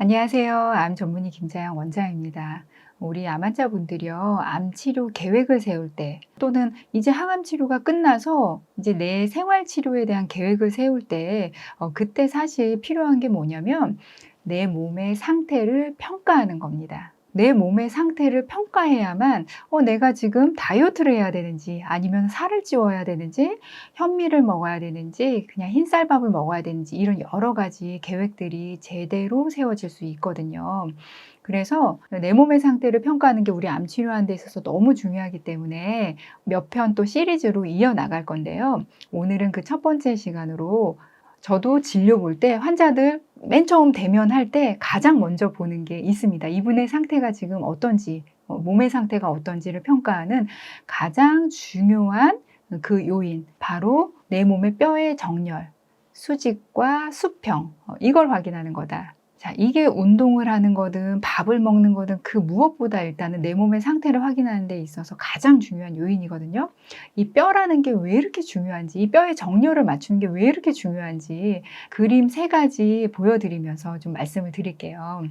안녕하세요. 암 전문의 김자영 원장입니다. 우리 암 환자분들이요, 암 치료 계획을 세울 때, 또는 이제 항암 치료가 끝나서 이제 내 생활 치료에 대한 계획을 세울 때, 어, 그때 사실 필요한 게 뭐냐면, 내 몸의 상태를 평가하는 겁니다. 내 몸의 상태를 평가해야만 어, 내가 지금 다이어트를 해야 되는지 아니면 살을 찌워야 되는지 현미를 먹어야 되는지 그냥 흰쌀밥을 먹어야 되는지 이런 여러 가지 계획들이 제대로 세워질 수 있거든요. 그래서 내 몸의 상태를 평가하는 게 우리 암 치료하는 데 있어서 너무 중요하기 때문에 몇 편 또 시리즈로 이어나갈 건데요. 오늘은 그 첫 번째 시간으로 저도 진료 볼 때 환자들 맨 처음 대면할 때 가장 먼저 보는 게 있습니다. 이분의 상태가 지금 어떤지, 어, 몸의 상태가 어떤지를 평가하는 가장 중요한 그 요인, 바로 내 몸의 뼈의 정렬, 수직과 수평, 어, 이걸 확인하는 거다. 자, 이게 운동을 하는 거든 밥을 먹는 거든 그 무엇보다 일단은 내 몸의 상태를 확인하는 데 있어서 가장 중요한 요인이거든요. 이 뼈라는 게 왜 이렇게 중요한지, 이 뼈의 정렬을 맞추는 게 왜 이렇게 중요한지 그림 세 가지 보여드리면서 좀 말씀을 드릴게요.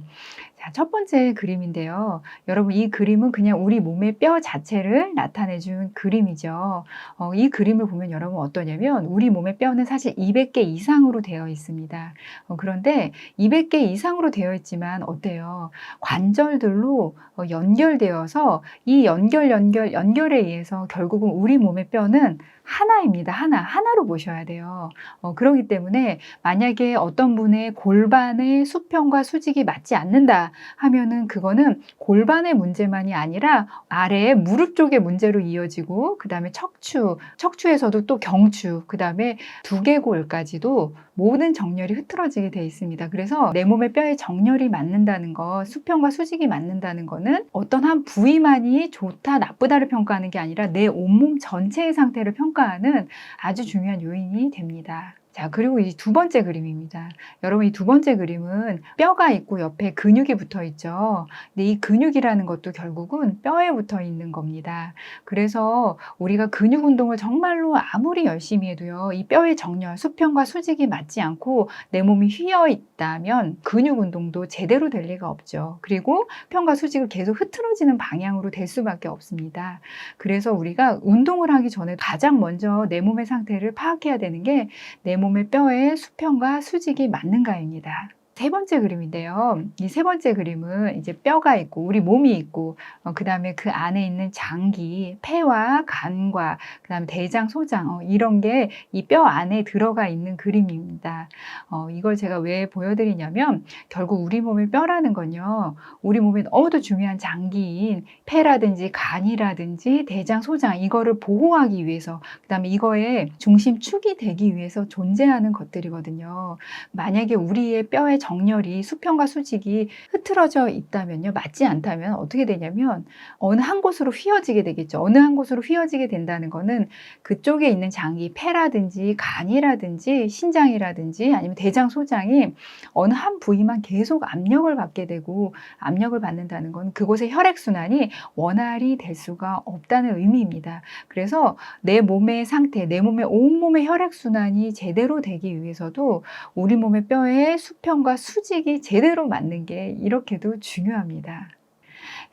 자, 첫 번째 그림인데요. 여러분, 이 그림은 그냥 우리 몸의 뼈 자체를 나타내 준 그림이죠. 어, 이 그림을 보면 여러분 어떠냐면 우리 몸의 뼈는 사실 200개 이상으로 되어 있습니다. 어, 그런데 200개 이상으로 되어 있지만 어때요? 관절들로 어, 연결되어서 이 연결, 연결, 연결에 의해서 결국은 우리 몸의 뼈는 하나입니다. 하나. 하나로 보셔야 돼요. 어, 그러기 때문에 만약에 어떤 분의 골반의 수평과 수직이 맞지 않는다 하면은 그거는 골반의 문제만이 아니라 아래에 무릎 쪽의 문제로 이어지고 그 다음에 척추, 척추에서도 또 경추, 그 다음에 두개골까지도 모든 정렬이 흐트러지게 돼 있습니다. 그래서 내 몸의 뼈의 정렬이 맞는다는 거, 수평과 수직이 맞는다는 거는 어떤 한 부위만이 좋다, 나쁘다를 평가하는 게 아니라 내 온몸 전체의 상태를 평가하는 아주 중요한 요인이 됩니다. 자, 그리고 이 두 번째 그림입니다. 여러분, 이 두 번째 그림은 뼈가 있고 옆에 근육이 붙어 있죠. 근데 이 근육이라는 것도 결국은 뼈에 붙어 있는 겁니다. 그래서 우리가 근육 운동을 정말로 아무리 열심히 해도요, 이 뼈의 정렬, 수평과 수직이 맞지 않고 내 몸이 휘어 있다면 근육 운동도 제대로 될 리가 없죠. 그리고 수평과 수직을 계속 흐트러지는 방향으로 될 수밖에 없습니다. 그래서 우리가 운동을 하기 전에 가장 먼저 내 몸의 상태를 파악해야 되는 게 내 몸의 뼈의 수평과 수직이 맞는가입니다. 세 번째 그림인데요. 이 세 번째 그림은 이제 뼈가 있고 우리 몸이 있고 어, 그 다음에 그 안에 있는 장기, 폐와 간과 그 다음에 대장, 소장 어, 이런 게 이 뼈 안에 들어가 있는 그림입니다. 어, 이걸 제가 왜 보여드리냐면 결국 우리 몸의 뼈라는 건요. 우리 몸에 너무도 중요한 장기인 폐라든지 간이라든지 대장, 소장 이거를 보호하기 위해서 그 다음에 이거의 중심축이 되기 위해서 존재하는 것들이거든요. 만약에 우리의 뼈의 정렬이 수평과 수직이 흐트러져 있다면요. 맞지 않다면 어떻게 되냐면 어느 한 곳으로 휘어지게 되겠죠. 어느 한 곳으로 휘어지게 된다는 거는 그쪽에 있는 장기, 폐라든지 간이라든지 신장이라든지 아니면 대장, 소장이 어느 한 부위만 계속 압력을 받게 되고 압력을 받는다는 건 그곳의 혈액 순환이 원활히 될 수가 없다는 의미입니다. 그래서 내 몸의 상태, 내 몸의 온 몸의 혈액 순환이 제대로 되기 위해서도 우리 몸의 뼈의 수평과 수직이 제대로 맞는 게 이렇게도 중요합니다.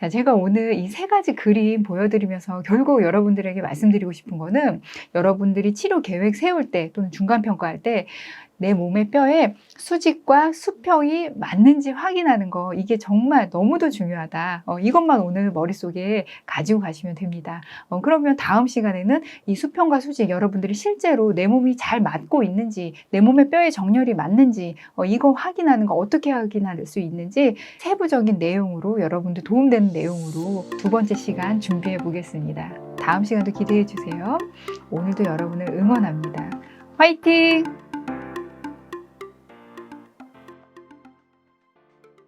자, 제가 오늘 이 세 가지 그림 보여드리면서 결국 여러분들에게 말씀드리고 싶은 거는 여러분들이 치료 계획 세울 때 또는 중간 평가할 때 내 몸의 뼈에 수직과 수평이 맞는지 확인하는 거 이게 정말 너무도 중요하다. 어, 이것만 오늘 머릿속에 가지고 가시면 됩니다. 어, 그러면 다음 시간에는 이 수평과 수직 여러분들이 실제로 내 몸이 잘 맞고 있는지 내 몸의 뼈의 정렬이 맞는지 어, 이거 확인하는 거 어떻게 확인할 수 있는지 세부적인 내용으로 여러분들 도움되는 내용으로 두 번째 시간 준비해 보겠습니다. 다음 시간도 기대해 주세요. 오늘도 여러분을 응원합니다. 화이팅!